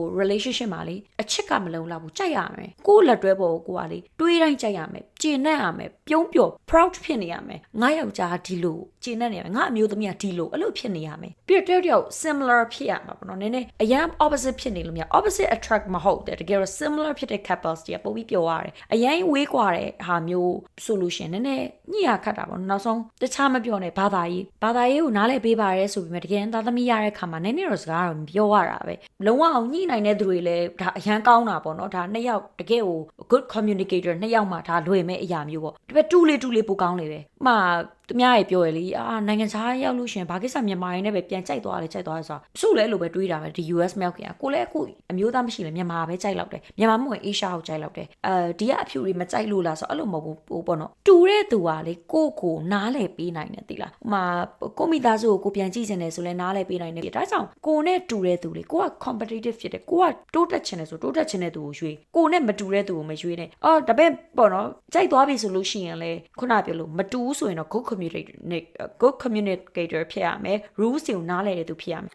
ဟို relationship မှာလေအချစ်ကမလုံလောက်ဘူးကြိုက်ရမယ်ကိုယ့်လက်တွဲပေါ်ကိုကိုကလေတွေးတိုင်းကြိုက်ရမယ်ကျင်내ရမယ်ပြုံးပျော် proud ဖြစ်နေရမယ်ငါယောက်ျားဒီလိုကျင်내နေရမယ်ငါအမျိုးသမီးကဒီလိုအဲ့လိုဖြစ်နေရမယ်ပြီးတော့တယောက်တယောက် similar ဖြစ်ရမှာပေါ့နော်နည်းနည်းအရန် opposite ဖြစ်နေလို့မရ opposite attract မဟုတ်တယ်တကယ်တော့ similar ဖြစ်တဲ့ couples တွေကပိုပြီးပျော်ရတယ်အရန်ဝေးကွာတဲ့ဟာမျိုး solution နည်းနည်းညှိရခတ်တာပေါ့နော်နောက်ဆုံးတခြားမပြောနဲ့ဘာသာရေးဘာသာရေးကိုနားလည်ပေးပါရဲဆိုပြီးမှတကယ်သားသမီးရတဲ့ခါမှာနည်းနည်းတော့စကားတော့မပြောရတာပဲလုံးဝအောင်ညှိနိုင်တဲ့သူတွေလည်းဒါအရန်ကောင်းတာပေါ့နော်ဒါနှစ်ယောက်တကယ်ကို good communicator နှစ်ယောက်မှဒါလွယ်မဲ့အရာမျိုးပေါ့တပည့်တူးလေးတူးလေးပိုကောင်းလေပဲဥပမာ သူများရေပြောရလေအာနိုင်ငံခြားရောက်လို့ရှရင်ဘာကိစ္စမြန်မာရင်းနဲ့ပဲပြန်ကြိုက်သွားတယ်ကြိုက်သွားတယ်ဆိုတာစုလဲလို့ပဲတွေးတာပဲဒီ US မြောက်ခင်ကကိုလည်းအခုအမျိုးသားမရှိလဲမြန်မာပဲကြိုက်လောက်တယ်မြန်မာမဟုတ်ရင်အေရှာကိုကြိုက်လောက်တယ်အဲဒီကအဖြူတွေမကြိုက်လို့လားဆိုတော့အဲ့လိုမဟုတ်ဘူးဟိုပေါ့နော်တူတဲ့သူကလေကိုကိုနားလဲပေးနိုင်တယ်တိလားဥပမာကိုမိသားစုကိုကိုပြန်ကြည့်ချင်တယ်ဆိုလဲနားလဲပေးနိုင်တယ်ဒါကြောင့်ကိုနဲ့တူတဲ့သူလေကိုက competitive ဖြစ်တယ်ကိုကတိုးတက်ချင်တယ်ဆိုတိုးတက်ချင်တဲ့သူကိုရွေးကိုနဲ့မတူတဲ့သူကိုမရွေးနဲ့အော်ဒါပေမဲ့ပေါ့နော်ကြိုက်သွားပြီဆိုလို့ရှိရင်လေခုနပြောလို့မတူဘူးဆိုရင်တော့ good communicator good communicator ဖြစ်ရမယ် rules တွေကိုနားလဲတဲ့သူဖြစ်ရမယ်